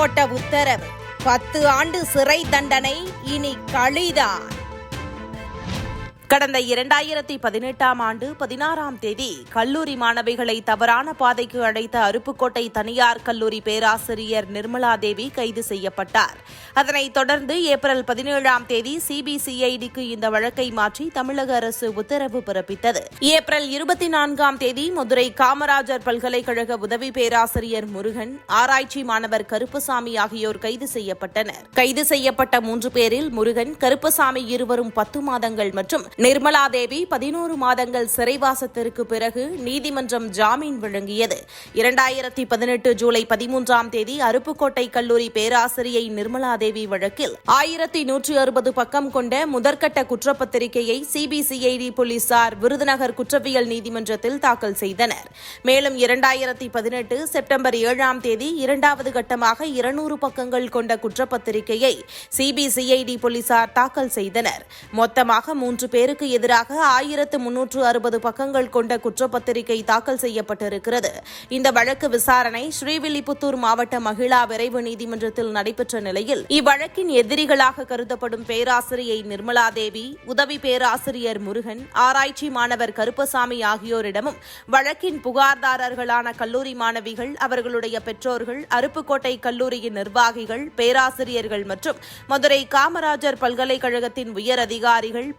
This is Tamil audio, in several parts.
போட்ட உத்தரவு. பத்து ஆண்டு சிறை தண்டனை இனி களிதான் கடந்த இரண்டாயிரத்தி பதினெட்டாம் ஆண்டு பதினாறாம் தேதி கல்லூரி மாணவிகளை தவறான பாதைக்கு அழைத்த அருப்புக்கோட்டை தனியார் கல்லூரி பேராசிரியர் நிர்மலா தேவி கைது செய்யப்பட்டார். அதனைத் தொடர்ந்து ஏப்ரல் பதினேழாம் தேதி சிபிசிஐடிக்கு இந்த வழக்கை மாற்றி தமிழக அரசு உத்தரவு பிறப்பித்தது. ஏப்ரல் இருபத்தி நான்காம் தேதி மதுரை காமராஜர் பல்கலைக்கழக உதவி பேராசிரியர் முருகன் ஆராய்ச்சி மாணவர் கருப்பசாமி ஆகியோர் கைது செய்யப்பட்டனர். கைது செய்யப்பட்ட மூன்று பேரில் முருகன் கருப்பசாமி இருவரும் பத்து மாதங்கள் மற்றும் நிர்மலா தேவி பதினோரு மாதங்கள் சிறைவாசத்திற்கு பிறகு நீதிமன்றம் ஜாமீன் வழங்கியது. இரண்டாயிரத்தி பதினெட்டு ஜூலை பதிமூன்றாம் தேதி அருப்புக்கோட்டை கல்லூரி பேராசிரியை நிர்மலா தேவி வழக்கில் ஆயிரத்தி நூற்றி அறுபது பக்கம் கொண்ட முதற்கட்ட குற்றப்பத்திரிகையை சிபிசிஐடி போலீசார் விருதுநகர் குற்றவியல் நீதிமன்றத்தில் தாக்கல் செய்தனர். மேலும் இரண்டாயிரத்தி பதினெட்டு செப்டம்பர் ஏழாம் தேதி இரண்டாவது கட்டமாக இருநூறு பக்கங்கள் கொண்ட குற்றப்பத்திரிகையை சிபிசிஐடி போலீசார் தாக்கல் செய்தனர். மொத்தமாக மூன்று பேர் பேருக்கு எதிராக ஆயிரத்து முன்னூற்று அறுபது பக்கங்கள் கொண்ட குற்றப்பத்திரிகை தாக்கல் செய்யப்பட்டிருக்கிறது. இந்த வழக்கு விசாரணை ஸ்ரீவில்லிபுத்தூர் மாவட்ட மகிழா விரைவு நீதிமன்றத்தில் நடைபெற்ற நிலையில் இவ்வழக்கின் எதிரிகளாக கருதப்படும் பேராசிரியை நிர்மலா தேவி உதவி பேராசிரியர் முருகன் ஆராய்ச்சி மாணவர் கருப்பசாமி ஆகியோரிடமும் வழக்கின் புகார்தாரர்களான கல்லூரி மாணவிகள் அவர்களுடைய பெற்றோர்கள் அருப்புக்கோட்டை கல்லூரியின் நிர்வாகிகள் பேராசிரியர்கள் மற்றும் மதுரை காமராஜர் பல்கலைக்கழகத்தின் உயர் அதிகாரிகள்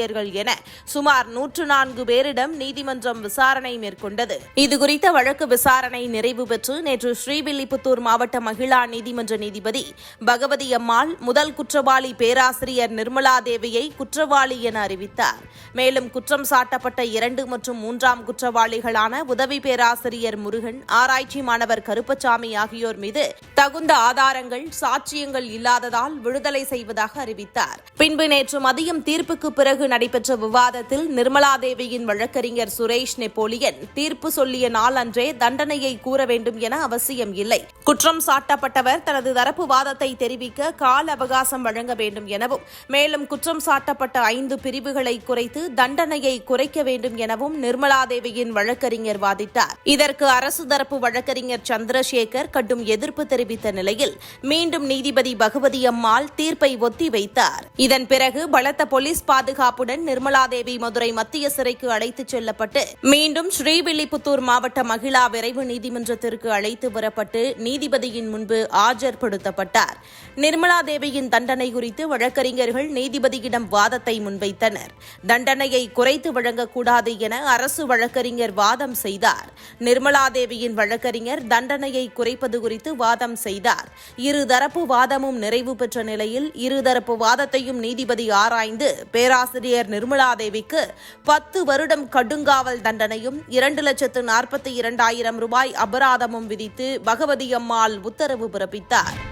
பேராசிரியர்கள் என சுமார் நூற்று நான்கு பேரிடம் நீதிமன்றம் விசாரணை மேற்கொண்டது. இதுகுறித்த வழக்கு விசாரணை நிறைவு பெற்று நேற்று ஸ்ரீவில்லிபுத்தூர் மாவட்ட மகிழா நீதிமன்ற நீதிபதி பகவதி அம்மாள் முதல் குற்றவாளி பேராசிரியர் நிர்மலா தேவியை குற்றவாளி என அறிவித்தார். மேலும் குற்றம் சாட்டப்பட்ட இரண்டு மற்றும் மூன்றாம் குற்றவாளிகளான உதவி பேராசிரியர் முருகன் ஆராய்ச்சி மாணவர் கருப்பசாமி ஆகியோர் மீது தகுந்த ஆதாரங்கள் சாட்சியங்கள் இல்லாததால் விடுதலை செய்வதாக அறிவித்தார். பின்பு நேற்று மதியம் தீர்ப்புக்கு பிறகு நடைபெற்ற விவாதத்தில் நிர்மலா தேவியின் வழக்கறிஞர் சுரேஷ் நெப்போலியன் தீர்ப்பு சொல்லிய நாள் அன்றே தண்டனையை கூற வேண்டும் என அவசியம் இல்லை. குற்றம் சாட்டப்பட்டவர் தனது தரப்பு வாதத்தை தெரிவிக்க கால அவகாசம் வழங்க வேண்டும் எனவும் மேலும் குற்றம் சாட்டப்பட்ட ஐந்து பிரிவுகளை குறைத்து தண்டனையை குறைக்க வேண்டும் எனவும் நிர்மலா தேவியின் வழக்கறிஞர் வாதிட்டார். இதற்கு அரசு தரப்பு வழக்கறிஞர் சந்திரசேகர் கடும் எதிர்ப்பு தெரிவித்த நிலையில் மீண்டும் நீதிபதி பகவதி அம்மாள் தீர்ப்பை ஒத்திவைத்தார். இதன் பிறகு பலத்த போலீஸ் பாதுகாப்பு பாதுகாப்புடன் நிர்மலாதேவி மதுரை மத்திய சிறைக்கு அழைத்துச் செல்லப்பட்டு மீண்டும் ஸ்ரீவில்லிபுத்தூர் மாவட்ட மகிழா விரைவு நீதிமன்றத்திற்கு அழைத்து வரப்பட்டு நீதிபதியின் முன்பு ஆஜர்படுத்தப்பட்டார். நிர்மலாதேவியின் தண்டனை குறித்து வழக்கறிஞர்கள் நீதிபதியிடம் வாதத்தை முன்வைத்தனர். தண்டனையை குறைத்து வழங்கக்கூடாது என அரசு வழக்கறிஞர் வாதம் செய்தார். நிர்மலாதேவியின் வழக்கறிஞர் தண்டனையை குறைப்பது குறித்து வாதம் செய்தார். இருதரப்பு வாதமும் நிறைவு பெற்ற நிலையில் இருதரப்பு வாதத்தையும் நீதிபதி ஆராய்ந்து பேராசிரியர் நிர்மலா தேவிக்கு பத்து வருடம் கடுங்காவல் தண்டனையும் இரண்டு லட்சத்து நாற்பத்தி இரண்டாயிரம் ரூபாய் அபராதமும் விதித்து பகவதி அம்மாள் உத்தரவு பிறப்பித்தார்.